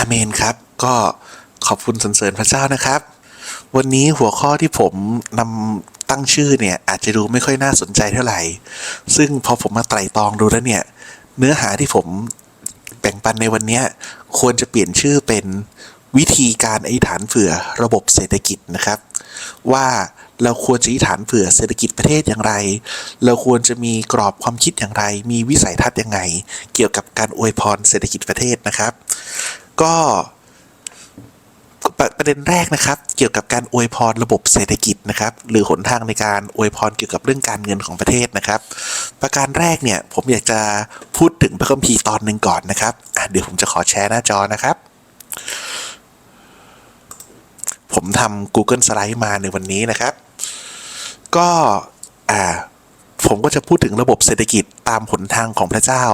อาเมนครับ ก็ขอบคุณสรรเสริญพระเจ้านะครับ วันนี้หัวข้อที่ผมนำตั้งชื่อเนี่ย อาจจะดูไม่ค่อยน่าสนใจเท่าไหร่ ซึ่งพอผมมาไตร่ตรองดูแล้วเนี่ย เนื้อหาที่ผมแบ่งปันในวันนี้ควรจะเปลี่ยนชื่อเป็นวิธีการอธิษฐานเผื่อระบบเศรษฐกิจนะครับ ว่าเราควรจะอธิษฐานเผื่อเศรษฐกิจประเทศอย่างไร เราควรจะมีกรอบความคิดอย่างไร มีวิสัยทัศน์ยังไง เกี่ยวกับการอวยพรเศรษฐกิจประเทศนะครับ ก็ประประเด็นแรกนะครับ เกี่ยวกับการอวยพรระบบเศรษฐกิจนะครับ หรือหนทางในการอวยพรเกี่ยวกับเรื่องการเงินของประเทศนะครับ ประการแรกเนี่ยผมอยากจะพูดถึงพระคัมภีร์ตอนหนึ่งก่อนนะครับเดี๋ยวผมจะขอแชร์หน้าจอนะครับ ผมทำ Google Slide มาในวันนี้นะครับ ก็อ่าผมก็จะพูดถึงระบบเศรษฐกิจตามหนทางของพระเจ้า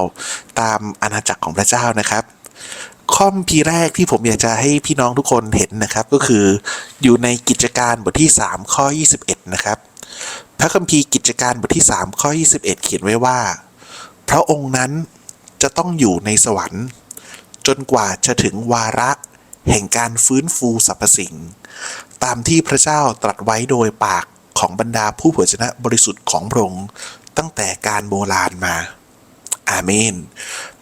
ตามอาณาจักรของพระเจ้านะครับ ข้อมพีแรกที่ผมอยากจะให้พี่น้องทุกคนเห็นนะครับ ก็คืออยู่ในกิจการบทที่ 3 ข้อ 21 นะครับ พระคัมภีร์กิจการบทที่ 3 ข้อ 21 เขียนไว้ว่า พระองค์นั้นจะต้องอยู่ในสวรรค์ จนกว่าจะถึงวาระแห่งการฟื้นฟูสรรพสิ่ง ตามที่พระเจ้าตรัสไว้โดยปากของบรรดาผู้เผยชนะบริสุทธิ์ของพระองค์ตั้งแต่การโบราณมา อาเมน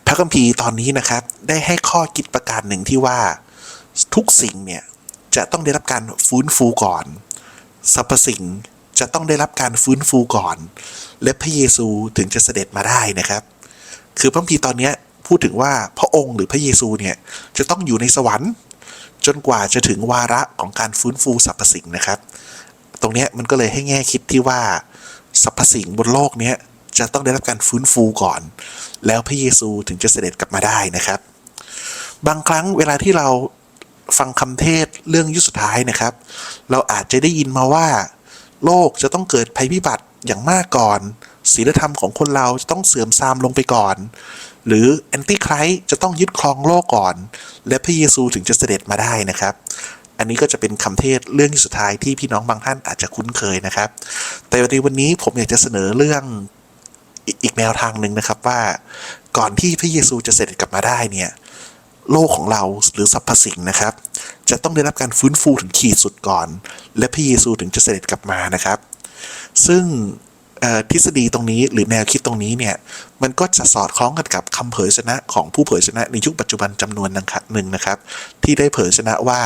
พระคัมภีร์ตอนนี้นะครับ ได้ให้ข้อคิดประการหนึ่งที่ว่าทุกสิ่งเนี่ยจะต้องได้รับการฟื้นฟูก่อนสรรพสิ่งจะต้องได้รับการฟื้นฟูก่อน และพระเยซูถึงจะเสด็จมาได้นะครับ คือพระคัมภีร์ตอนนี้พูดถึงว่าพระองค์หรือพระเยซูเนี่ยจะต้องอยู่ในสวรรค์ จนกว่าจะถึงวาระของการฟื้นฟูสรรพสิ่งนะครับ ตรงนี้มันก็เลยให้แง่คิดที่ว่าสรรพสิ่งบนโลกเนี้ย จะต้องได้รับการฟื้นฟูก่อน แล้วพระเยซูถึงจะเสด็จกลับมาได้นะครับ บางครั้งเวลาที่เราฟังคำเทศเรื่องยุคสุดท้ายนะครับ เราอาจจะได้ยินมาว่า โลกจะต้องเกิดภัยพิบัติอย่างมากก่อนศีลธรรมของคนเราจะต้องเสื่อมทรามลงไปก่อน หรือแอนติไครส์จะต้องยึดครองโลกก่อน และพระเยซูถึงจะเสด็จมาได้นะครับ อันนี้ก็จะเป็นคำเทศเรื่องสุดท้ายที่พี่น้องบางท่านอาจจะคุ้นเคยนะครับ แต่ในวันนี้ผมอยากจะเสนอเรื่อง อีกแนวทางหนึ่งนะครับว่าก่อนที่พระเยซูจะเสด็จกลับมาได้เนี่ยโลกของเราหรือสรรพสิ่งนะครับ จะต้องได้รับการฟื้นฟูถึงขีดสุดก่อน และพระเยซูถึงจะเสด็จกลับมานะครับ ซึ่งทฤษฎีตรงนี้หรือแนวคิดตรงนี้เนี่ยมันก็จะสอดคล้องกันกับคำเผยชนะของผู้เผยชนะในยุคปัจจุบันจำนวนหนึ่งนะครับ ที่ได้เผยชนะว่า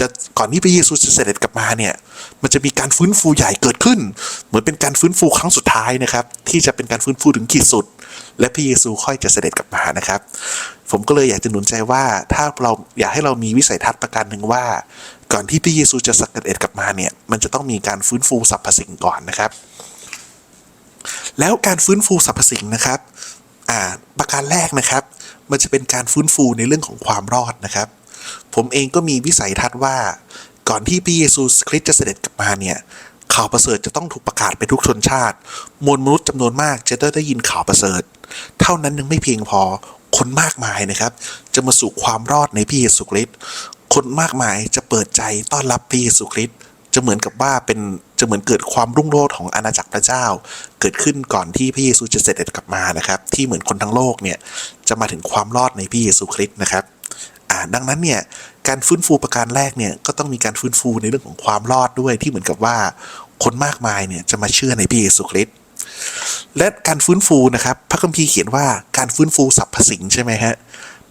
จะก่อนที่พระเยซูจะเสด็จกลับมาเนี่ย มันจะมีการฟื้นฟูใหญ่เกิดขึ้น เหมือนเป็นการฟื้นฟูครั้งสุดท้ายนะครับ ที่จะเป็นการฟื้นฟูถึงขีดสุด และพระเยซูค่อยจะเสด็จกลับมานะครับ ผมก็เลยอยากจะหนุนใจว่าถ้าเราอยากให้เรามีวิสัยทัศน์ประการหนึ่งว่า ก่อนที่พระเยซูจะสเด็จกลับมาเนี่ย มันจะต้องมีการฟื้นฟูสรรพสิ่งก่อนนะครับ แล้วการฟื้นฟูสรรพสิ่งนะครับประการแรกนะครับ มันจะเป็นการฟื้นฟูในเรื่องของความรอดนะครับ ผมเองก็มีวิสัยทัศน์ว่า ก่อนที่พระเยซูคริสต์จะเสด็จกลับมาเนี่ยข่าวประเสริฐจะต้องถูกประกาศไปทุกชนชาติ มวลมนุษย์จำนวนมากจะได้ได้ยินข่าวประเสริฐ เท่านั้นยังไม่เพียงพอคนมากมายนะครับ จะมาสู่ความรอดในพระเยซูคริสต์คนมากมายจะเปิดใจต้อนรับพระเยซูคริสต์จะเหมือนกับว่าเป็นจะเหมือนเกิดความรุ่งโรจน์ของอาณาจักรพระเจ้า เกิดขึ้นก่อนที่พระเยซูจะเสด็จกลับมานะครับ ที่เหมือนคนทั้งโลกเนี่ยจะมาถึงความรอดในพระเยซูคริสต์นะครับ ดังนั้นเนี่ยการฟื้นฟูประการแรกเนี่ยก็ต้องมีการฟื้นฟูในเรื่องของความรอดด้วยที่เหมือนกับว่าคนมากมายเนี่ยจะมาเชื่อในพระเยซูคริสต์และการฟื้นฟูนะครับ พระคัมภีร์เขียนว่าการฟื้นฟูสรรพสิ่งใช่ไหมฮะ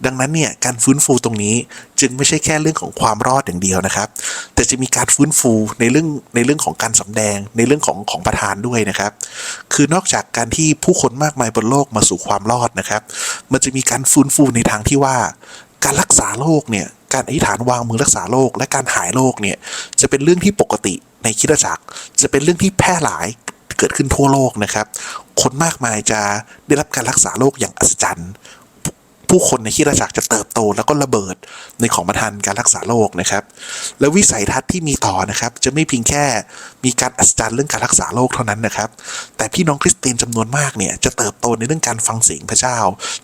ดังนั้นเนี่ยการฟื้นฟูตรงนี้จึงไม่ใช่แค่เรื่องของความรอดอย่างเดียวนะครับ แต่จะมีการฟื้นฟูในเรื่องในเรื่องของการสำแดงในเรื่องของของประทานด้วยนะครับ คือนอกจากการที่ผู้คนมากมายบนโลกมาสู่ความรอดนะครับ มันจะมีการฟื้นฟูในทางที่ว่า การรักษาโรคเนี่ยการอธิษฐานวางมือรักษาโรคและการหายโรคเนี่ยจะเป็นเรื่องที่ปกติในคิดจักร จะเป็นเรื่องที่แพร่หลายเกิดขึ้นทั่วโลกนะครับ คนมากมายจะได้รับการรักษาโรคอย่างอัศจรรย์ ผู้คนในคริดจักรจะเติบโตแล้วก็ระเบิดในของประทานการรักษาโรคนะครับ แล้ววิสัยทัศน์ที่มีต่อนะครับ จะไม่เพียงแค่มีการอัศจรรย์เรื่องการรักษาโรคเท่านั้นนะครับ แต่พี่น้องคริสเตียนจำนวนมากเนี่ยจะเติบโตในเรื่องการฟังเสียงพระเจ้า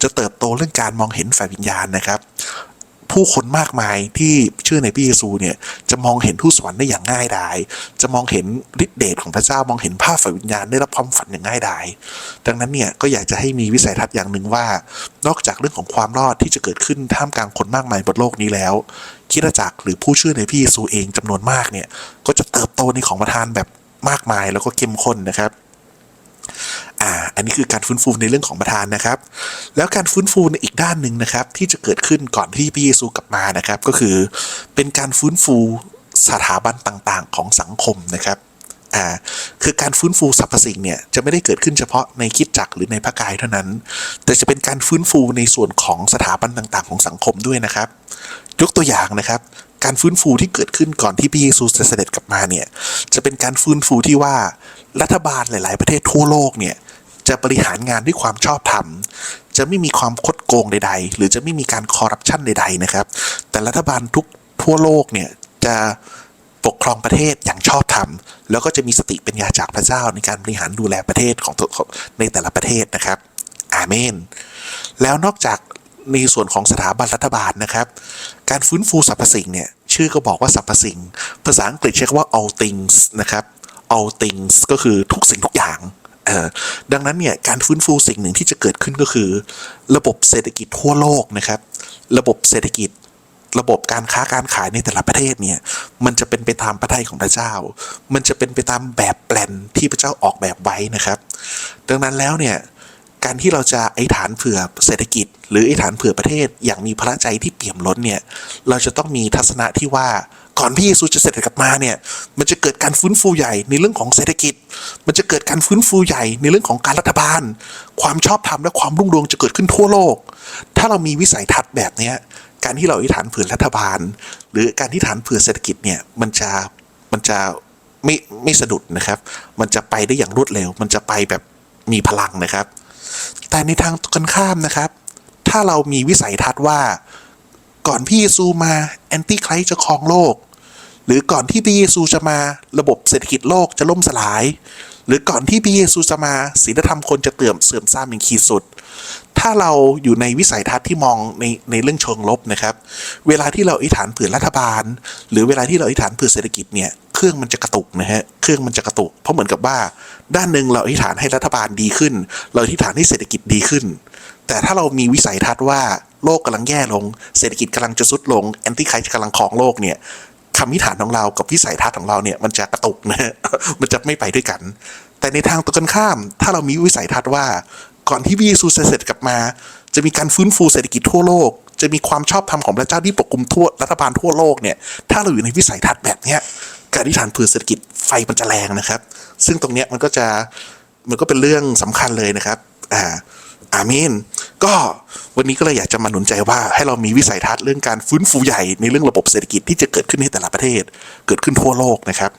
จะเติบโตเรื่องการมองเห็นฝ่ายวิญญาณนะครับ ผู้คนมากมายที่เชื่อในพระเยซูเนี่ยจะมองเห็นทูตสวรรค์ได้อย่างง่ายดาย จะมองเห็นฤทธิเดชของพระเจ้ามองเห็นภาพฝ่ายวิญญาณได้รับความฝันอย่างง่ายดาย ดังนั้นเนี่ยก็อยากจะให้มีวิสัยทัศน์อย่างหนึ่งว่า นอกจากเรื่องของความรอดที่จะเกิดขึ้นท่ามกลางคนมากมายบนโลกนี้แล้วคิดจักรหรือผู้เชื่อในพระเยซูเองจำนวนมากเนี่ยก็จะเติบโตในของประทานแบบมากมายแล้วก็เข้มข้นนะครับ อ่า อันนี้คือการฟื้นฟูในเรื่องของประทานนะครับ แล้วการฟื้นฟูในอีกด้านหนึ่งนะครับ ที่จะเกิดขึ้นก่อนที่พระเยซูกลับมานะครับ ก็คือเป็นการฟื้นฟูสถาบันต่างๆ ของสังคมนะครับอ่าคือการฟื้นฟูสรรพสิ่งเนี่ยจะไม่ได้เกิดขึ้นเฉพาะในคิดจักหรือในพระกายเท่านั้น แต่จะเป็นการฟื้นฟูในส่วนของสถาบันต่างๆ ของสังคมด้วยนะครับ ยกตัวอย่างนะครับ การฟื้นฟูที่เกิดขึ้นก่อนที่พระเยซูจะเสด็จกลับมาเนี่ยจะเป็นการฟื้นฟูที่ว่ารัฐบาลหลาย ๆ ประเทศทั่วโลกเนี่ย จะบริหารงานด้วยความชอบธรรม จะไม่มีความคดโกงใด ๆ หรือจะไม่มีการคอร์รัปชันใด ๆ นะครับ แต่รัฐบาลทุกทั่วโลกเนี่ยจะปกครองประเทศอย่างชอบธรรม แล้วก็จะมีสติปัญญาจากพระเจ้าในการบริหารดูแลประเทศของของในแต่ละประเทศนะครับ อาเมน แล้วนอกจากในส่วนของสถาบันรัฐบาลนะครับ การฟื้นฟูสรรพสิ่งเนี่ยชื่อก็บอกว่าสรรพสิ่ง ภาษาอังกฤษใช้คำว่า all things นะครับ all things ก็คือทุกสิ่งทุกอย่าง ดังนั้นเนี่ยการฟื้นฟูสิ่งหนึ่งที่จะเกิดขึ้นก็คือ ระบบเศรษฐกิจทั่วโลกนะครับ ระบบเศรษฐกิจ ระบบการค้าการขายในแต่ละประเทศเนี่ยมันจะเป็นไปตามพระทัยของพระเจ้า มันจะเป็นไปตามแบบแปลนที่พระเจ้าออกแบบไว้นะครับ ดังนั้นแล้วเนี่ยการที่เราจะไอ้ฐานเผื่อเศรษฐกิจ หรือไอ้ฐานเผื่อประเทศอย่างมีพระใจที่เปี่ยมล้นเนี่ยเราจะต้องมีทัศนะที่ว่า ก่อนพระเยซูจะเสด็จกลับมาเนี่ยมันจะเกิดการฟื้นฟูใหญ่ในเรื่องของเศรษฐกิจ มันจะเกิดการฟื้นฟูใหญ่ในเรื่องของการรัฐบาล ความชอบธรรมและความรุ่งเรืองจะเกิดขึ้นทั่วโลก ถ้าเรามีวิสัยทัศน์แบบนี้การที่เราอธิษฐานเผื่อรัฐบาล หรือการที่ฐานเผื่อเศรษฐกิจเนี่ยมันจะมันจะไม่ไม่สะดุดนะครับ มันจะไปได้อย่างรวดเร็ว มันจะไปแบบมีพลังนะครับ แต่ในทางตรงกันข้ามนะครับ ถ้าเรามีวิสัยทัศน์ว่า ก่อนพี่เยซูมาแอนตี้ไครส์จะครองโลก หรือก่อนที่พระเยซูจะมาระบบเศรษฐกิจโลกจะล่มสลาย หรือก่อนที่พระเยซูจะมาศีลธรรมคนจะเตื่อมเสื่อมทรามอย่างขีดสุด ถ้าเราอยู่ในวิสัยทัศน์ที่มองในในเรื่องเชิงลบนะครับ เวลาที่เราอิฐานเผื่อรัฐบาล หรือเวลาที่เราอิฐานเผื่อเศรษฐกิจเนี่ยเครื่องมันจะกระตุกนะฮะ เครื่องมันจะกระตุก เพราะเหมือนกับว่า ด้านหนึ่งเราอธิษฐานให้รัฐบาลดีขึ้น เราอธิษฐานให้เศรษฐกิจดีขึ้น แต่ถ้าเรามีวิสัยทัศน์ว่าโลกกำลังแย่ลง เศรษฐกิจกำลังจะสุดลงแอนตี้ไครส์กำลังครองโลกเนี่ยคำวิฐานของเรากับวิสัยทัศน์ของเราเนี่ยมันจะกระตุกนะฮะมันจะไม่ไปด้วยกัน แต่ในทางตรงกันข้าม ถ้าเรามีวิสัยทัศน์ว่า ก่อนที่พระเยซูจะเสด็จกลับมา จะมีการฟื้นฟูเศรษฐกิจทั่วโลก จะมีความชอบธรรมของพระเจ้าที่ปกคลุมทั่วรัฐบาลทั่วโลกเนี่ยถ้าเราอยู่ในวิสัยทัศน์แบบเนี้ยการอธิฐานเผื่อเศรษฐกิจไฟมันจะแรงนะครับ ซึ่งตรงเนี้ยมันก็จะมันก็เป็นเรื่องสำคัญเลยนะครับ อ่าอาเมน ก็วันนี้ก็เลยอยากจะมาหนุนใจว่าให้เรามีวิสัยทัศน์เรื่องการฟื้นฟูใหญ่ในเรื่องระบบเศรษฐกิจที่จะเกิดขึ้นในแต่ละประเทศ เกิดขึ้นทั่วโลกนะครับ